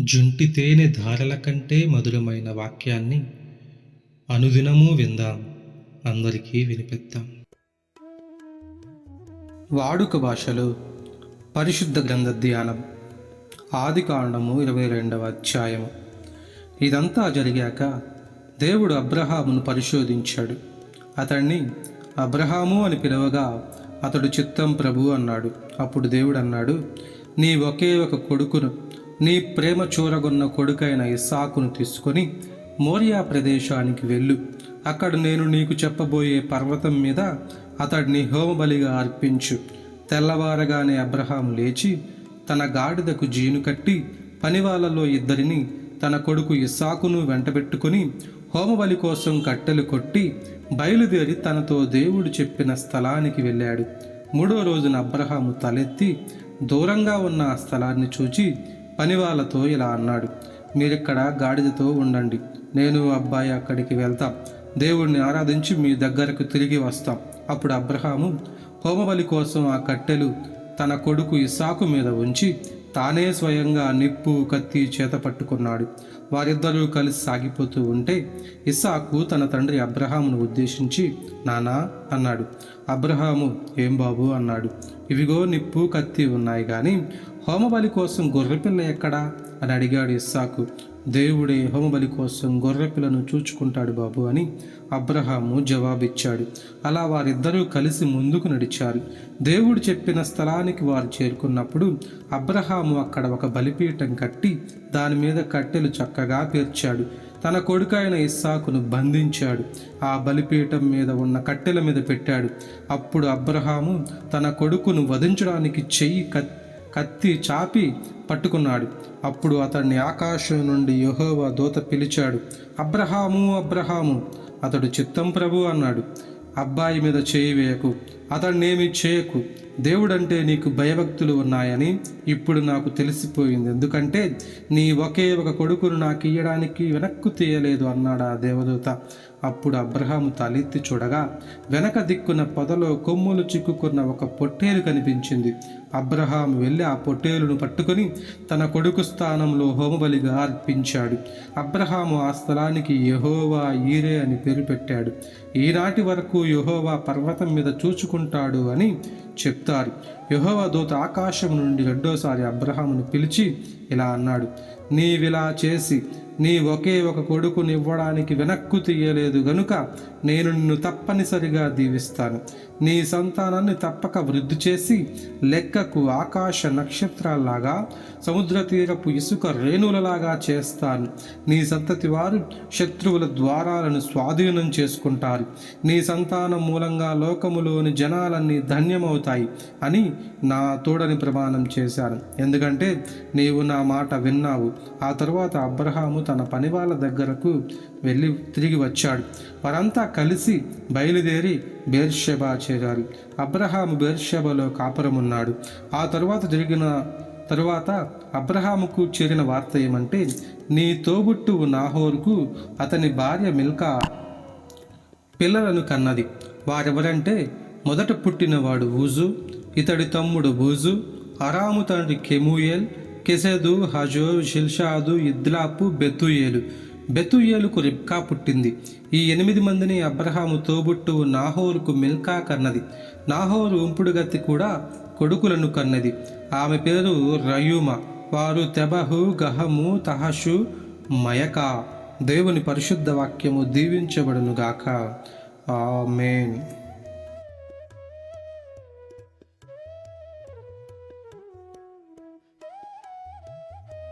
జుంటి తేనె ధారల కంటే మధురమైన వాక్యాన్ని అనుదినము విందాం. అందరికీ వినిపిద్దాం. వాడుక భాషలో పరిశుద్ధ గ్రంథ ధ్యానం ఆది కాండము ఇరవై రెండవ అధ్యాయము. ఇదంతా జరిగాక దేవుడు అబ్రహామును పరిశోధించాడు. అతన్ని అబ్రహాము అని పిలవగా అతడు చిత్తం ప్రభు అన్నాడు. అప్పుడు దేవుడు అన్నాడు నీ ఒకే ఒక కొడుకును నీ ప్రేమ చూరగొన్న కొడుకైన ఇస్సాకును తీసుకొని మోరియా ప్రదేశానికి వెళ్ళు. అక్కడ నేను నీకు చెప్పబోయే పర్వతం మీద అతడిని హోమబలిగా అర్పించు. తెల్లవారగానే అబ్రహాము లేచి తన గాడిదకు జీను కట్టి పనివాళ్ళలో ఇద్దరిని తన కొడుకు ఇస్సాకును వెంటబెట్టుకుని హోమబలి కోసం కట్టెలు కొట్టి బయలుదేరి తనతో దేవుడు చెప్పిన స్థలానికి వెళ్ళాడు. మూడో రోజున అబ్రహాము తలెత్తి దూరంగా ఉన్న ఆ స్థలాన్ని చూచి పనివాళ్ళతో ఇలా అన్నాడు. మీరిక్కడ గాడిదతో ఉండండి. నేను అబ్బాయి అక్కడికి వెళ్తాం. దేవుణ్ణి ఆరాధించి మీ దగ్గరకు తిరిగి వస్తాం. అప్పుడు అబ్రహాము హోమబలి కోసం ఆ కట్టెలు తన కొడుకు ఇసాకు మీద ఉంచి తానే స్వయంగా నిప్పు కత్తి చేత పట్టుకున్నాడు. వారిద్దరూ కలిసి సాగిపోతూ ఉంటే ఇస్సాకు తన తండ్రి అబ్రహామును ఉద్దేశించి నానా అన్నాడు. అబ్రహాము ఏం బాబు అన్నాడు. ఇవిగో నిప్పు కత్తి ఉన్నాయి కానీ హోమబలి కోసం గొర్రెపిల్ల ఎక్కడా? అని అడిగాడు ఇస్సాకు. దేవుడే హోమబలి కోసం గొర్రెపిల్లను చూచుకుంటాడు బాబు అని అబ్రహాము జవాబిచ్చాడు. అలా వారిద్దరూ కలిసి ముందుకు నడిచారు. దేవుడు చెప్పిన స్థలానికి వారు చేరుకున్నప్పుడు అబ్రహాము అక్కడ ఒక బలిపీఠం కట్టి దాని మీద కట్టెలు చక్కగా పేర్చాడు. తన కొడుకైన ఇస్సాకును బంధించాడు. ఆ బలిపీఠం మీద ఉన్న కట్టెల మీద పెట్టాడు. అప్పుడు అబ్రహాము తన కొడుకును వధించడానికి చెయ్యి కత్తి కత్తి చాపి పట్టుకున్నాడు. అప్పుడు అతన్ని ఆకాశం నుండి యహోవ దూత పిలిచాడు అబ్రహాము అబ్రహాము! అతడు చిత్తం ప్రభు! అన్నాడు అబ్బాయి మీద చేయి వేయకు అతన్నేమి చేయకు దేవుడంటే నీకు భయభక్తులు ఉన్నాయని ఇప్పుడు నాకు తెలిసిపోయింది. ఎందుకంటే నీ ఒకే ఒక కొడుకును నాకు ఇయ్యడానికి వెనక్కు తీయలేదు అన్నాడు ఆ దేవదూత. అప్పుడు అబ్రహాము తలెత్తి చూడగా వెనక దిక్కున పొదలో కొమ్ములు చిక్కుకున్న ఒక పొట్టేలు కనిపించింది. అబ్రహాం వెళ్ళి ఆ పొట్టేలును పట్టుకొని తన కొడుకు స్థానంలో హోమబలిగా అర్పించాడు. అబ్రహాము ఆ స్థలానికి యహోవా ఈరే అని పేరు పెట్టాడు. ఈనాటి వరకు యహోవా పర్వతం మీద చూచుకుంటాడు అని చెప్తారు. యహోవ దూత ఆకాశం నుండి రెండోసారి అబ్రహామును పిలిచి ఇలా అన్నాడు నీవిలా చేసి నీ ఒకే ఒక కొడుకుని ఇవ్వడానికి వెనక్కు తీయలేదు గనుక నేను నిన్ను తప్పనిసరిగా దీవిస్తాను. నీ సంతానాన్ని తప్పక వృద్ధి చేసి లెక్కకు ఆకాశ నక్షత్రాల్లాగా సముద్ర తీరపు ఇసుక రేణులలాగా చేస్తాను. నీ సంతతి వారు శత్రువుల ద్వారాలను స్వాధీనం చేసుకుంటారు. నీ సంతానం మూలంగా లోకములోని జనాలన్నీ ధన్యమవుతాయి అని నా తోడని ప్రమాణం చేశాను. ఎందుకంటే నీవు నా మాట విన్నావు. ఆ తర్వాత అబ్రహాము తన పని వాళ్ళ దగ్గరకు వెళ్ళి తిరిగి వచ్చాడు. వారంతా కలిసి బయలుదేరి బేర్షెబా చేరారు. అబ్రహాము బేర్షెబలో కాపురమున్నాడు. ఆ తరువాత జరిగిన తరువాత అబ్రహాముకు చేరిన వార్త ఏమంటే నీ తోబుట్టు నాహోర్కు అతని భార్య మిల్కా పిల్లలను కన్నది. వారెవరంటే మొదట పుట్టినవాడు ఊజు ఇతడి తమ్ముడు బూజు అరాము తండ్రి కెమూయల్ కెసెదు హజో షిల్షాదు ఇద్లాపు బెతుయేలు. బెతుయేలుకు రిబ్కా పుట్టింది. ఈ ఎనిమిది మందిని అబ్రహాము తోబుట్టు నాహోరుకు మిల్కా కన్నది. నాహోరు ఉంపుడుగత్తి కూడా కొడుకులను కన్నది. ఆమె పేరు రయూమ. వారు తెబహు గహము తహషు మయకా. దేవుని పరిశుద్ధ వాక్యము దీవించబడునుగాక. ఆమెన్.